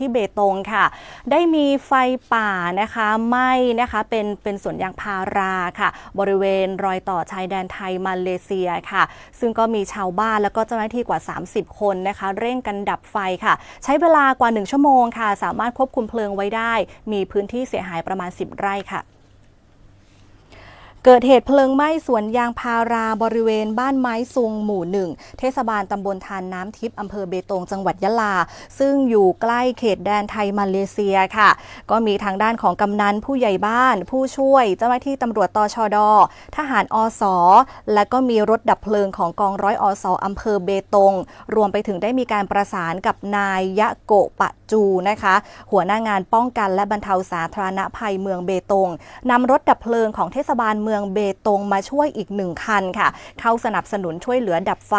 ที่เบตงค่ะ ได้มีไฟป่านะคะไหม้นะคะเป็นเป็นสวนยางพาราค่ะ บริเวณรอยต่อชายแดนไทยมาเลเซียค่ะ ซึ่งก็มีชาวบ้านแล้วก็เจ้าหน้าที่กว่า 30 คนนะคะ เร่งกันดับไฟค่ะ ใช้เวลากว่า 1 ชั่วโมงค่ะ สามารถควบคุมเพลิงไว้ได้ มีพื้นที่เสียหายประมาณ 10 ไร่ค่ะ เกิดเหตุเพลิงไหม้สวนยางพาราบริเวณบ้านไม้ซุงหมู่หนึ่งเทศบาลตำบลทานน้ำทิพย์อำเภอเบตงจังหวัดยะลา ซึ่งอยู่ใกล้เขตแดนไทยมาเลเซียค่ะ ก็มีทางด้านของกำนันผู้ใหญ่บ้าน ผู้ช่วยเจ้าหน้าที่ตำรวจตชด ทหารอสและก็มีรถดับเพลิงของกองร้อยอสอำเภอเบตง รวมไปถึงได้มีการประสานกับนายยะโกปะ จูนะคะ หัวหน้างานป้องกันและบรรเทาสาธารณภัยเมืองเบตงนำรถดับเพลิงของเทศบาลเมืองเบตงมาช่วยอีกหนึ่งคันค่ะ เข้าสนับสนุนช่วยเหลือดับไฟ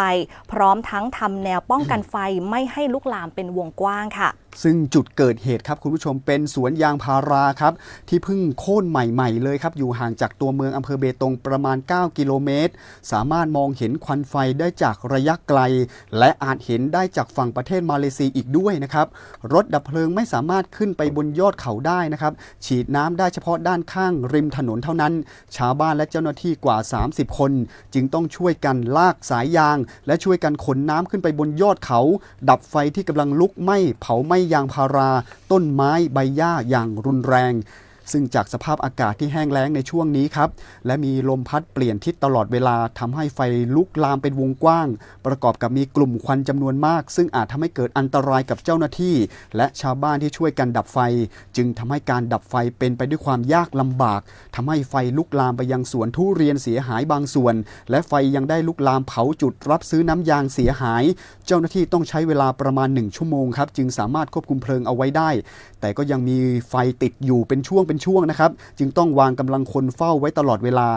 พร้อมทั้งทำแนวป้องกันไฟไม่ให้ลุกลามเป็นวงกว้างค่ะซึ่งจุดเกิดเหตุครับคุณผู้ชมเป็นสวนยางพาราครับ ที่เพิ่งโค่นใหม่ ๆ เลยครับ อยู่ห่างจากตัวเมืองอำเภอเบตงประมาณ 9 กิโลเมตร สามารถมองเห็นควันไฟได้จากระยะไกล และอาจเห็นได้จากฝั่งประเทศมาเลเซียอีกด้วยนะครับ รถดับเพลิงไม่สามารถขึ้นไปบนยอดเขาได้นะครับ ฉีดน้ำได้เฉพาะด้านข้างริมถนนเท่านั้น ชาวบ้านและเจ้าหน้าที่กว่า 30 คน จึงต้องช่วยกันลากสายยาง และช่วยกันขนน้ำขึ้นไปบนยอดเขา ดับไฟที่กำลังลุกไหม้เผาไหม้ยางพารา ต้นไม้ใบหญ้าอย่างรุนแรง ซึ่งจากสภาพอากาศที่แห้งแล้งในช่วงนี้ครับ และมีลมพัดเปลี่ยนทิศตลอดเวลาทำให้ไฟลุกลามเป็นวงกว้าง ประกอบกับมีกลุ่มควันจำนวนมาก ซึ่งอาจทำให้เกิดอันตรายกับเจ้าหน้าที่ และชาวบ้านที่ช่วยกันดับไฟ จึงทำให้การดับไฟเป็นไปด้วยความยากลำบากทำให้ไฟลุกลามไปยังสวนทุเรียนเสียหายบางส่วน และไฟยังได้ลุกลามเผาจุดรับซื้อน้ำยางเสียหาย เจ้าหน้าที่ต้องใช้เวลาประมาณ 1 ชั่วโมงครับจึงสามารถควบคุมเพลิงเอาไว้ได้ แต่ก็ยังมีไฟติดอยู่เป็นช่วงเป็นช่วงนะครับ จึงต้องวางกำลังคนเฝ้าไว้ตลอดเวลา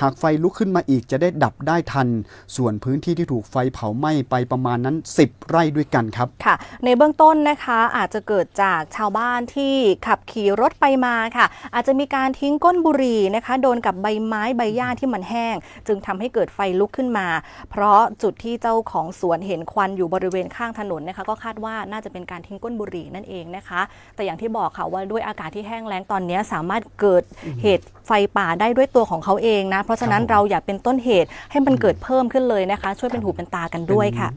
หากไฟลุกขึ้นมาอีกจะได้ดับได้ทัน ส่วนพื้นที่ที่ถูกไฟเผาไหม้ไปประมาณนั้น 10 ไร่ด้วยกันครับค่ะ ในเบื้องต้นนะคะอาจจะเกิดจากชาวบ้านที่ขับขี่รถไปมาค่ะ อาจจะมีการทิ้งก้นบุหรี่นะคะ โดนกับใบไม้ใบหญ้าที่มันแห้ง จึงทำให้เกิดไฟลุกขึ้นมา เพราะจุดที่เจ้าของสวนเห็นควันอยู่บริเวณข้างถนนนะคะ ก็คาดว่าน่าจะเป็นการทิ้งก้นบุหรี่นั่นเองนะคะ แต่อย่างที่บอกค่ะว่าด้วยอากาศที่แห้งแล้งตอนนี้สามารถเกิดเหตุไฟป่าได้ด้วยตัวของเขาเองนะ เพราะฉะนั้นครับผมเราอย่าเป็นต้นเหตุให้มันเกิดเพิ่มขึ้นเลยนะคะ ช่วยเป็นหูเป็นตากันด้วยค่ะ